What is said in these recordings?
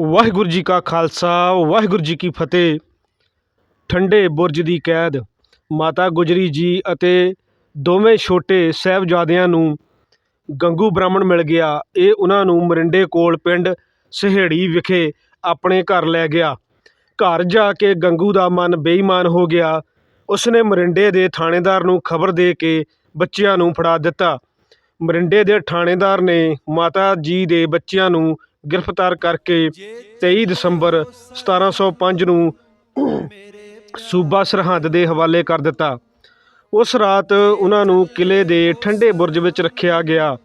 ਵਾਹਿਗੁਰੂ ਜੀ ਕਾ ਖਾਲਸਾ, ਵਾਹਿਗੁਰੂ ਜੀ ਕੀ ਫਤਿਹ। ਠੰਡੇ ਬੁਰਜ ਦੀ ਕੈਦ, ਮਾਤਾ ਗੁਜਰੀ ਜੀ ਅਤੇ ਦੋਵੇਂ ਛੋਟੇ ਸਾਹਿਬਜ਼ਾਦਿਆਂ ਨੂੰ ਗੰਗੂ ਬ੍ਰਾਹਮਣ ਮਿਲ ਗਿਆ। ਇਹ ਉਹਨਾਂ ਨੂੰ ਮਰਿੰਡੇ ਕੋਲ ਪਿੰਡ ਸਹੇੜੀ ਵਿਖੇ ਆਪਣੇ ਘਰ ਲੈ ਗਿਆ। ਘਰ ਜਾ ਕੇ ਗੰਗੂ ਦਾ ਮਨ ਬੇਈਮਾਨ ਹੋ ਗਿਆ। ਉਸਨੇ ਮਰਿੰਡੇ ਦੇ ਥਾਣੇਦਾਰ ਨੂੰ ਖਬਰ ਦੇ ਕੇ ਬੱਚਿਆਂ ਨੂੰ ਫੜਾ ਦਿੱਤਾ। ਮਰਿੰਡੇ ਦੇ ਥਾਣੇਦਾਰ ਨੇ ਮਾਤਾ ਜੀ ਦੇ ਬੱਚਿਆਂ ਨੂੰ ਗ੍ਰਿਫਤਾਰ ਕਰਕੇ 23 ਦਸੰਬਰ 1705 ਨੂੰ ਸੂਬਾ ਸਰਹੰਦ ਦੇ ਹਵਾਲੇ ਕਰ ਦਿੱਤਾ। ਉਸ ਰਾਤ ਉਹਨਾਂ ਨੂੰ ਕਿਲੇ ਦੇ ਠੰਡੇ ਬੁਰਜ ਵਿੱਚ ਰੱਖਿਆ ਗਿਆ।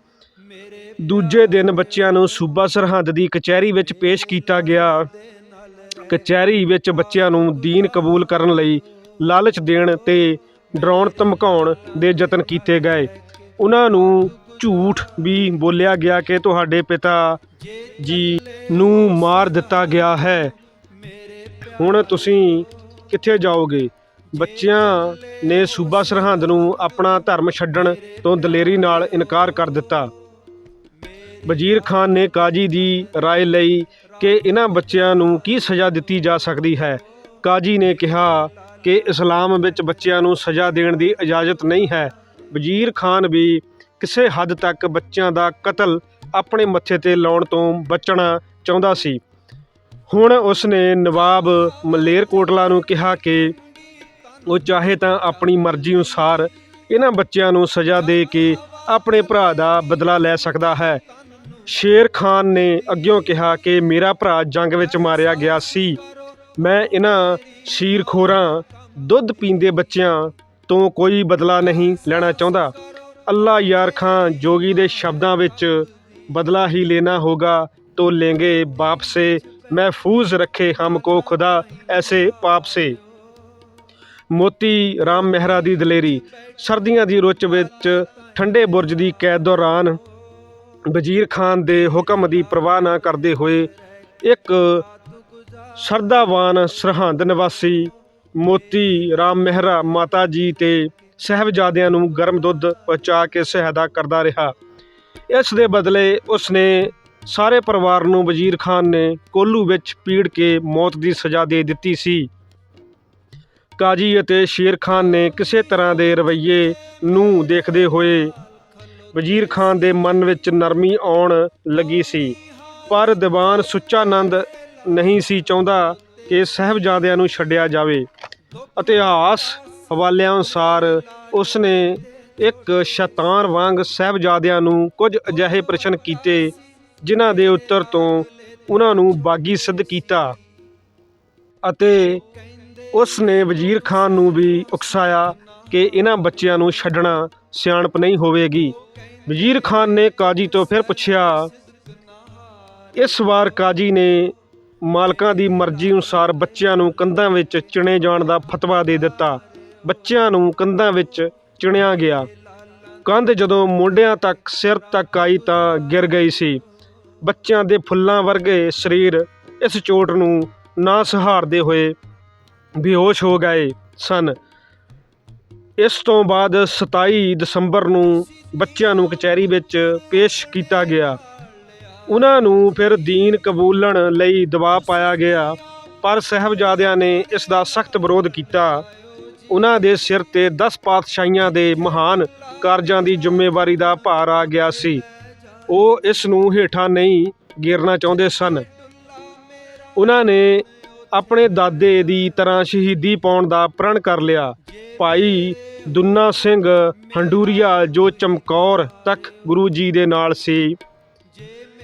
ਦੂਜੇ ਦਿਨ ਬੱਚਿਆਂ ਨੂੰ ਸੂਬਾ ਸਰਹੰਦ ਦੀ ਕਚਹਿਰੀ ਵਿੱਚ ਪੇਸ਼ ਕੀਤਾ ਗਿਆ। ਕਚਹਿਰੀ ਵਿੱਚ ਬੱਚਿਆਂ ਨੂੰ ਦੀਨ ਕਬੂਲ ਕਰਨ ਲਈ ਲਾਲਚ ਦੇਣ ਤੇ ਡਰਾਉਣ ਧਮਕਾਉਣ ਦੇ ਯਤਨ ਕੀਤੇ ਗਏ। ਉਹਨਾਂ ਨੂੰ ਝੂਠ ਵੀ ਬੋਲਿਆ ਗਿਆ ਕਿ ਤੁਹਾਡੇ ਪਿਤਾ ਜੀ ਨੂੰ ਮਾਰ ਦਿੱਤਾ ਗਿਆ ਹੈ ਹੁਣ ਤੁਸੀਂ ਕਿੱਥੇ ਜਾਓਗੇ ਬੱਚਿਆਂ ਨੇ ਸੂਬਾ ਸਰਹੰਦ ਨੂੰ ਆਪਣਾ ਧਰਮ ਛੱਡਣ ਤੋਂ ਦਲੇਰੀ ਨਾਲ ਇਨਕਾਰ ਕਰ ਦਿੱਤਾ ਵਜ਼ੀਰ ਖਾਨ ਨੇ ਕਾਜੀ ਦੀ رائے ਲਈ ਕਿ ਇਹਨਾਂ ਬੱਚਿਆਂ ਨੂੰ ਕੀ ਸਜ਼ਾ ਦਿੱਤੀ ਜਾ ਸਕਦੀ ਹੈ ਕਾਜੀ ਨੇ ਕਿਹਾ ਕਿ ਇਸਲਾਮ ਵਿੱਚ ਬੱਚਿਆਂ ਨੂੰ ਸਜ਼ਾ ਦੇਣ ਦੀ ਇਜਾਜ਼ਤ ਨਹੀਂ ਹੈ ਵਜ਼ੀਰ ਖਾਨ ਵੀ ਕਿਸੇ ਹੱਦ ਤੱਕ ਬੱਚਿਆਂ ਦਾ ਕਤਲ ਆਪਣੇ ਮੱਥੇ ਤੇ ਲਾਉਣ ਤੋਂ ਬਚਣਾ ਚਾਹੁੰਦਾ ਸੀ। ਹੁਣ ਉਸਨੇ ਨਵਾਬ ਮਲੇਰਕੋਟਲਾ ਨੂੰ ਕਿਹਾ ਕਿ ਉਹ ਚਾਹੇ ਤਾਂ ਆਪਣੀ ਮਰਜ਼ੀ ਅਨੁਸਾਰ ਇਹਨਾਂ ਬੱਚਿਆਂ ਨੂੰ ਸਜ਼ਾ ਦੇ ਕੇ ਆਪਣੇ ਭਰਾ ਦਾ ਬਦਲਾ ਲੈ ਸਕਦਾ ਹੈ। ਸ਼ੇਰ ਖਾਨ ਨੇ ਅੱਗਿਓਂ ਕਿਹਾ ਕਿ ਮੇਰਾ ਭਰਾ ਜੰਗ ਵਿੱਚ ਮਾਰਿਆ ਗਿਆ ਸੀ। ਮੈਂ ਇਹਨਾਂ ਸ਼ੀਰਖੋਰਾਂ, ਦੁੱਧ ਪੀਂਦੇ ਬੱਚਿਆਂ ਤੋਂ ਕੋਈ ਬਦਲਾ ਨਹੀਂ ਲੈਣਾ ਚਾਹੁੰਦਾ। ਅੱਲਾ ਯਾਰ ਖਾਂ ਜੋਗੀ ਦੇ ਸ਼ਬਦਾਂ ਵਿੱਚ ਬਦਲਾ ਹੀ ਲੈਣਾ ਹੋਗਾ, ਤੋ ਲੇਂਗੇ ਬਾਪ ਸੇ ਮਹਿਫੂਜ਼ ਰੱਖੇ ਹਮ ਕੋ ਖੁਦਾ, ਐਸੇ ਪਾਪ ਸੇ ਮੋਤੀ ਰਾਮ ਮਹਿਰਾ ਦੀ ਦਲੇਰੀ, ਸਰਦੀਆਂ ਦੀ ਰੁੱਚ ਵਿੱਚ ਠੰਡੇ ਬੁਰਜ ਦੀ ਕੈਦ ਦੌਰਾਨ ਵਜ਼ੀਰ ਖਾਨ ਦੇ ਹੁਕਮ ਦੀ ਪਰਵਾਹ ਨਾ ਕਰਦੇ ਹੋਏ ਇੱਕ ਸਰਦਾਵਾਨ ਸਰਹੰਦ ਨਿਵਾਸੀ ਮੋਤੀ ਰਾਮ ਮਹਿਰਾ ਮਾਤਾ ਜੀ ਤੇ ਸਹਿਬਜ਼ਾਦਿਆਂ ਨੂੰ ਗਰਮ ਦੁੱਧ ਪਹੁੰਚਾ ਕੇ ਸਹਾਇਤਾ ਕਰਦਾ ਰਿਹਾ। ਇਸ ਦੇ ਬਦਲੇ ਉਸਨੇ ਸਾਰੇ ਪਰਿਵਾਰ ਨੂੰ ਵਜ਼ੀਰ ਖਾਨ ਨੇ ਕੋਲੂ ਵਿੱਚ ਪੀੜ ਕੇ ਮੌਤ ਦੀ ਸਜ਼ਾ ਦੇ ਦਿੱਤੀ ਸੀ। ਕਾਜੀ ਅਤੇ ਸ਼ੇਰ ਖਾਨ ਨੇ ਕਿਸੇ ਤਰ੍ਹਾਂ ਦੇ ਰਵੱਈਏ ਨੂੰ ਦੇਖਦੇ ਹੋਏ ਵਜ਼ੀਰ ਖਾਨ ਦੇ ਮਨ ਵਿੱਚ ਨਰਮੀ ਆਉਣ ਲੱਗੀ ਸੀ। ਪਰ ਦੀਵਾਨ ਸੁੱਚਾਨੰਦ ਨਹੀਂ ਸੀ ਚਾਹੁੰਦਾ ਕਿ ਸਹਿਬਜ਼ਾਦਿਆਂ ਨੂੰ ਛੱਡਿਆ ਜਾਵੇ। ਇਤਿਹਾਸ ਹਵਾਲਿਆਂ ਅਨੁਸਾਰ ਉਸਨੇ ਇੱਕ ਸ਼ੈਤਾਨ ਵਾਂਗ ਸਹਿਬਜ਼ਾਦਿਆਂ ਨੂੰ ਕੁਝ ਅਜਿਹੇ ਪ੍ਰਸ਼ਨ ਕੀਤੇ, ਜਿਨ੍ਹਾਂ ਦੇ ਉੱਤਰ ਤੋਂ ਉਹਨਾਂ ਨੂੰ ਬਾਗੀ ਸਿੱਧ ਕੀਤਾ ਅਤੇ ਉਸ ਨੇ ਵਜ਼ੀਰ ਖਾਨ ਨੂੰ ਵੀ ਉਕਸਾਇਆ ਕਿ ਇਹਨਾਂ ਬੱਚਿਆਂ ਨੂੰ ਛੱਡਣਾ ਸਿਆਣਪ ਨਹੀਂ ਹੋਵੇਗੀ। ਵਜ਼ੀਰ ਖਾਨ ਨੇ ਕਾਜੀ ਤੋਂ ਫਿਰ ਪੁੱਛਿਆ, ਇਸ ਵਾਰ ਕਾਜੀ ਨੇ ਮਾਲਕਾਂ ਦੀ ਮਰਜ਼ੀ ਅਨੁਸਾਰ ਬੱਚਿਆਂ ਨੂੰ ਕੰਧਾਂ ਵਿੱਚ ਚਿਣੇ ਜਾਣ ਦਾ ਫਤਵਾ ਦੇ ਦਿੱਤਾ। ਬੱਚਿਆਂ ਨੂੰ ਕੰਧਾਂ ਵਿੱਚ ਚਿਣਿਆ ਗਿਆ। ਕੰਧ ਜਦੋਂ ਮੋਢਿਆਂ ਤੱਕ ਸਿਰ ਤੱਕ ਆਈ ਤਾਂ ਗਿਰ ਗਈ ਸੀ। ਬੱਚਿਆਂ ਦੇ ਫੁੱਲਾਂ ਵਰਗੇ ਸਰੀਰ ਇਸ ਚੋਟ ਨੂੰ ਨਾ ਸਹਾਰਦੇ ਹੋਏ ਬੇਹੋਸ਼ ਹੋ ਗਏ ਸਨ। ਇਸ ਤੋਂ ਬਾਅਦ 27 ਦਸੰਬਰ ਨੂੰ ਬੱਚਿਆਂ ਨੂੰ ਕਚਹਿਰੀ ਵਿੱਚ ਪੇਸ਼ ਕੀਤਾ ਗਿਆ। ਉਹਨਾਂ ਨੂੰ ਫਿਰ ਦੀਨ ਕਬੂਲਣ ਲਈ ਦਬਾਅ ਪਾਇਆ ਗਿਆ, ਪਰ ਸਹਿਬਜ਼ਾਦਿਆਂ ਨੇ ਇਸ ਦਾ ਸਖਤ ਵਿਰੋਧ ਕੀਤਾ। ਉਹਨਾਂ ਦੇ ਸਿਰ ਤੇ 10 ਪਾਤਸ਼ਾਹੀਆਂ ਦੇ ਮਹਾਨ ਕਾਰਜਾਂ ਦੀ ਜ਼ਿੰਮੇਵਾਰੀ ਦਾ ਭਾਰ ਆ ਗਿਆ ਸੀ। ਉਹ ਇਸ ਨੂੰ ਹੇਠਾਂ ਨਹੀਂ ਗੇਰਨਾ ਚਾਹੁੰਦੇ ਸਨ। ਉਹਨਾਂ ਨੇ ਆਪਣੇ ਦਾਦੇ ਦੀ ਤਰ੍ਹਾਂ ਸ਼ਹੀਦੀ ਪਾਉਣ ਦਾ ਪ੍ਰਣ ਕਰ ਲਿਆ। ਭਾਈ ਦੁੰਨਾ ਸਿੰਘ ਹੰਡੂਰੀਆ, ਜੋ ਚਮਕੌਰ ਤੱਕ ਗੁਰੂ ਜੀ ਦੇ ਨਾਲ ਸੀ,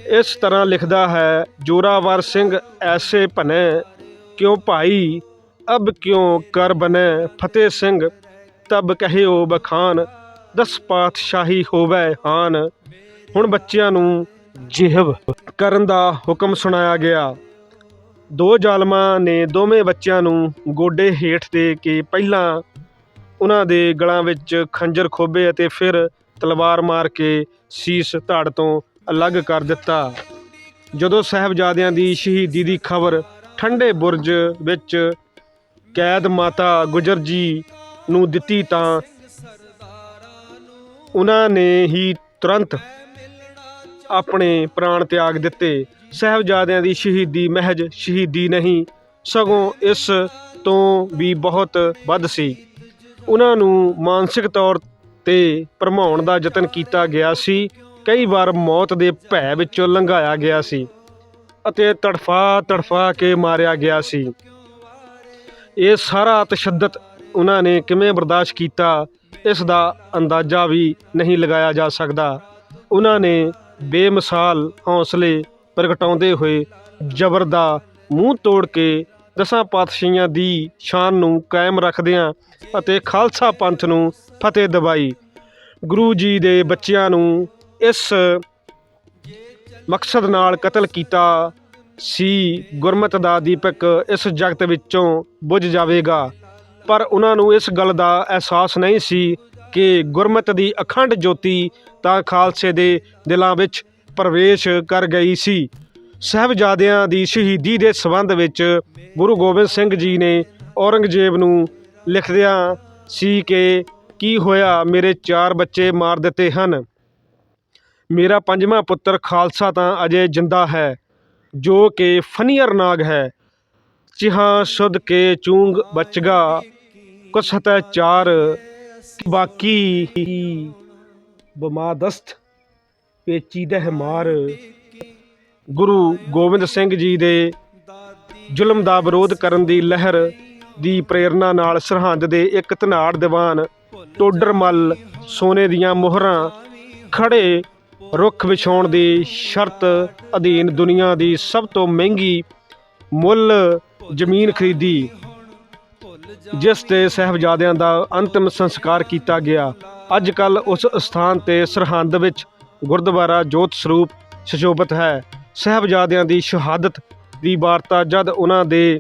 ਇਸ ਤਰ੍ਹਾਂ ਲਿਖਦਾ ਹੈ, ਜੋਰਾਵਰ ਸਿੰਘ ਐਸੇ ਭਨੇ ਕਿਉਂ ਭਾਈ ਅਬ ਕਿਉ ਕਰ ਬਨੇ ਫਤਿਹ ਸਿੰਘ? ਤਬ ਕਹਿਓ ਬਖਾਨ, ਦਸ ਪਾਤਸ਼ਾਹੀ ਹੋਵੇ ਹਾਨ। ਹੁਣ ਬੱਚਿਆਂ ਨੂੰ ਜਿਹਵ ਕਰਨ ਦਾ ਹੁਕਮ ਸੁਣਾਇਆ ਗਿਆ। ਦੋ ਜ਼ਾਲਮਾਂ ਨੇ ਦੋਵੇਂ ਬੱਚਿਆਂ ਨੂੰ ਗੋਡੇ ਹੇਠ ਦੇ ਕੇ ਪਹਿਲਾਂ ਉਹਨਾਂ ਦੇ ਗਲਾਂ ਵਿੱਚ ਖੰਜਰ ਖੋਬੇ ਅਤੇ ਫਿਰ ਤਲਵਾਰ ਮਾਰ ਕੇ ਸੀਸ ਧੜ ਤੋਂ ਅਲੱਗ ਕਰ ਦਿੱਤਾ। ਜਦੋਂ ਸਾਹਿਬਜ਼ਾਦਿਆਂ ਦੀ ਸ਼ਹੀਦੀ ਦੀ ਖਬਰ ਠੰਡੇ ਬੁਰਜ ਵਿੱਚ ਕੈਦ ਮਾਤਾ ਗੁਜਰ ਜੀ ਨੂੰ ਦਿੱਤੀ ਤਾਂ ਉਹਨਾਂ ਨੇ ਹੀ ਤੁਰੰਤ ਆਪਣੇ ਪ੍ਰਾਣ ਤਿਆਗ ਦਿੱਤੇ। ਸਾਹਿਬਜ਼ਾਦਿਆਂ ਦੀ ਸ਼ਹੀਦੀ ਮਹਿਜ ਸ਼ਹੀਦੀ ਨਹੀਂ, ਸਗੋਂ ਇਸ ਤੋਂ ਵੀ ਬਹੁਤ ਵੱਧ ਸੀ। ਉਹਨਾਂ ਨੂੰ ਮਾਨਸਿਕ ਤੌਰ ਤੇ ਭਰਮਾਉਣ ਦਾ ਯਤਨ ਕੀਤਾ ਗਿਆ ਸੀ। ਕਈ ਵਾਰ ਮੌਤ ਦੇ ਭੈ ਵਿੱਚੋਂ ਲੰਘਾਇਆ ਗਿਆ ਸੀ ਅਤੇ ਤੜਫਾ ਤੜਫਾ ਕੇ ਮਾਰਿਆ ਗਿਆ ਸੀ। ਇਹ ਸਾਰਾ ਤਸ਼ੱਦਦ ਉਹਨਾਂ ਨੇ ਕਿਵੇਂ ਬਰਦਾਸ਼ਤ ਕੀਤਾ, ਇਸ ਦਾ ਅੰਦਾਜ਼ਾ ਵੀ ਨਹੀਂ ਲਗਾਇਆ ਜਾ ਸਕਦਾ। ਉਹਨਾਂ ਨੇ ਬੇਮਿਸਾਲ ਹੌਸਲੇ ਪ੍ਰਗਟਾਉਂਦੇ ਹੋਏ ਜ਼ਬਰ ਦਾ ਮੂੰਹ ਤੋੜ ਕੇ ਦਸਾਂ ਪਾਤਸ਼ਾਹੀਆਂ ਦੀ ਸ਼ਾਨ ਨੂੰ ਕਾਇਮ ਰੱਖਦਿਆਂ ਅਤੇ ਖਾਲਸਾ ਪੰਥ ਨੂੰ ਫਤਿਹ ਦਿਵਾਈ। ਗੁਰੂ ਜੀ ਦੇ ਬੱਚਿਆਂ ਨੂੰ ਇਸ ਮਕਸਦ ਨਾਲ ਕਤਲ ਕੀਤਾ ਸੀ ਗੁਰਮਤ ਦਾ ਦੀਪਕ ਇਸ ਜਗਤ ਵਿੱਚੋਂ ਬੁਝ ਜਾਵੇਗਾ। ਪਰ ਉਹਨਾਂ ਨੂੰ ਇਸ ਗੱਲ ਦਾ ਅਹਿਸਾਸ ਨਹੀਂ ਸੀ ਕਿ ਗੁਰਮਤ ਦੀ ਅਖੰਡ ਜੋਤੀ ਤਾਂ ਖਾਲਸੇ ਦੇ ਦਿਲਾਂ ਵਿੱਚ ਪ੍ਰਵੇਸ਼ ਕਰ ਗਈ ਸੀ। ਸਾਹਿਬਜ਼ਾਦਿਆਂ ਦੀ ਸ਼ਹੀਦੀ ਦੇ ਸੰਬੰਧ ਵਿੱਚ ਗੁਰੂ ਗੋਬਿੰਦ ਸਿੰਘ ਜੀ ਨੇ ਔਰੰਗਜ਼ੇਬ ਨੂੰ ਲਿਖਦਿਆਂ ਸੀ ਕਿ ਕੀ ਹੋਇਆ, ਮੇਰੇ ਚਾਰ ਬੱਚੇ ਮਾਰ ਦਿੱਤੇ ਹਨ। ਮੇਰਾ ਪੰਜਵਾਂ ਪੁੱਤਰ ਖਾਲਸਾ ਤਾਂ ਅਜੇ ਜਿੰਦਾ ਹੈ। ਜੋ ਕਿ ਫਨੀਅਰ ਨਾਗ ਹੈ। ਚਿਹਾਂ ਸੁੱਧ ਕੇ ਚੂੰਗ ਬਚਗਾ, ਕੁਸਤ ਚਾਰ ਬਾਕੀ। ਬਮਾਦਸਤ ਪੇਚੀਦਹ ਮਾਰ। ਗੁਰੂ ਗੋਬਿੰਦ ਸਿੰਘ ਜੀ ਦੇ ਜ਼ੁਲਮ ਦਾ ਵਿਰੋਧ ਕਰਨ ਦੀ ਲਹਿਰ ਦੀ ਪ੍ਰੇਰਣਾ ਨਾਲ ਸਰਹੰਦ ਦੇ ਇੱਕ ਧਨਾੜ ਦੀਵਾਨ ਟੋਡਰਮਲ ਸੋਨੇ ਦੀਆਂ ਮੋਹਰਾਂ ਖੜੇ ਰੁੱਖ ਵਿਛਾਉਣ ਦੀ ਸ਼ਰਤ ਅਧੀਨ ਦੁਨੀਆ ਦੀ ਸਭ ਤੋਂ ਮਹਿੰਗੀ ਮੁੱਲ ਜ਼ਮੀਨ ਖਰੀਦੀ, ਜਿਸ ਤੇ ਸਹਿਬਜ਼ਾਦਿਆਂ ਦਾ ਅੰਤਮ ਸੰਸਕਾਰ ਕੀਤਾ ਗਿਆ। ਅੱਜ ਕੱਲ ਉਸ ਸਥਾਨ ਤੇ ਸਰਹੰਦ ਵਿੱਚ ਗੁਰਦੁਆਰਾ ਜੋਤ ਸਰੂਪ ਸੁਸ਼ੋਭਿਤ ਹੈ। ਸਹਿਬਜ਼ਾਦਿਆਂ ਦੀ ਸ਼ਹਾਦਤ ਦੀ ਵਾਰਤਾ ਜਦ ਉਹਨਾਂ ਦੇ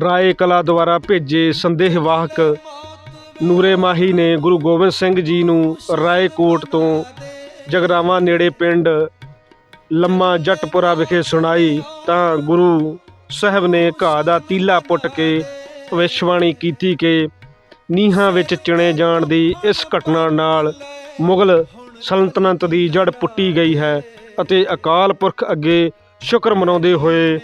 ਰਾਏ ਕਲਾ ਦੁਆਰਾ ਭੇਜੇ ਸੰਦੇਹਵਾਹਕ ਨੂਰੇ ਮਾਹੀ ਨੇ ਗੁਰੂ ਗੋਬਿੰਦ ਸਿੰਘ ਜੀ ਨੂੰ ਰਾਏਕੋਟ ਤੋਂ ਜਗਰਾਵਾਂ ਨੇੜੇ ਪਿੰਡ ਲੰਮਾ ਜੱਟਪੁਰਾ ਵਿਖੇ ਸੁਣਾਈ, ਤਾਂ ਗੁਰੂ ਸਾਹਿਬ ਨੇ ਘਾਹ ਦਾ ਤੀਲਾ ਪੁੱਟ ਕੇ ਭਵਿੱਖਬਾਣੀ ਕੀਤੀ ਕਿ ਨੀਹਾਂ ਵਿੱਚ ਚਿਣੇ ਜਾਣ ਦੀ ਇਸ ਘਟਨਾ ਨਾਲ ਮੁਗਲ ਸਲਤਨਤ ਦੀ ਜੜ ਪੁੱਟੀ ਗਈ ਹੈ ਅਤੇ ਅਕਾਲ ਪੁਰਖ ਅੱਗੇ ਸ਼ੁਕਰ ਮਨਾਉਂਦੇ ਹੋਏ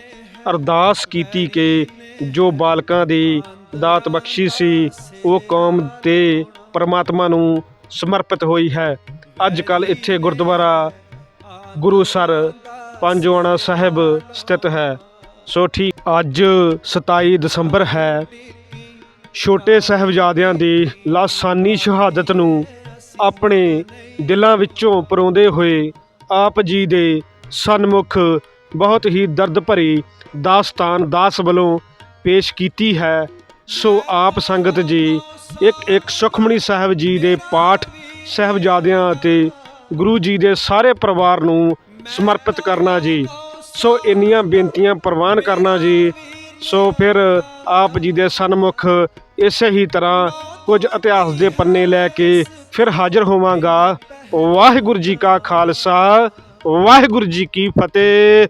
ਅਰਦਾਸ ਕੀਤੀ ਕਿ ਜੋ ਬਾਲਕਾਂ ਦੀ ਦਾਤ ਬਖਸ਼ੀ ਸੀ, ਉਹ ਕੌਮ ਤੇ ਪਰਮਾਤਮਾ ਨੂੰ ਸਮਰਪਿਤ ਹੋਈ ਹੈ। ਅੱਜ ਕੱਲ ਇੱਥੇ ਗੁਰਦੁਆਰਾ ਗੁਰੂਸਰ ਪੰਜਵਾਣਾ ਸਾਹਿਬ ਸਥਿਤ ਹੈ। ਸੋ ਠੀਕ, ਅੱਜ 27 ਦਸੰਬਰ ਹੈ। ਛੋਟੇ ਸਾਹਿਬਜ਼ਾਦਿਆਂ ਦੀ ਲਾਸਾਨੀ ਸ਼ਹਾਦਤ ਨੂੰ ਆਪਣੇ ਦਿਲਾਂ ਵਿੱਚੋਂ ਪਰੋਂਦੇ ਹੋਏ ਆਪ ਜੀ ਦੇ ਸਨਮੁਖ ਬਹੁਤ ਹੀ ਦਰਦ ਭਰੀ ਦਾਸਤਾਨ ਦਾਸ ਵੱਲੋਂ ਪੇਸ਼ ਕੀਤੀ ਹੈ। ਸੋ ਆਪ ਸੰਗਤ ਜੀ, ਇੱਕ ਇੱਕ ਸੁਖਮਣੀ ਸਾਹਿਬ ਜੀ ਦੇ ਪਾਠ ਸਾਹਿਬਜ਼ਾਦਿਆਂ ਅਤੇ ਗੁਰੂ ਜੀ ਦੇ ਸਾਰੇ ਪਰਿਵਾਰ ਨੂੰ ਸਮਰਪਿਤ ਕਰਨਾ ਜੀ। ਸੋ ਇੰਨੀਆਂ ਬੇਨਤੀਆਂ ਪ੍ਰਵਾਨ ਕਰਨਾ ਜੀ। ਸੋ ਫਿਰ ਆਪ ਜੀ ਦੇ ਸਨਮੁਖ ਇਸੇ ਹੀ ਤਰ੍ਹਾਂ ਕੁਝ ਇਤਿਹਾਸ ਦੇ ਪੰਨੇ ਲੈ ਕੇ ਫਿਰ ਹਾਜ਼ਰ ਹੋਵਾਂਗਾ। ਵਾਹਿਗੁਰੂ ਜੀ ਕਾ ਖਾਲਸਾ, ਵਾਹਿਗੁਰੂ ਜੀ ਕੀ ਫਤਿਹ।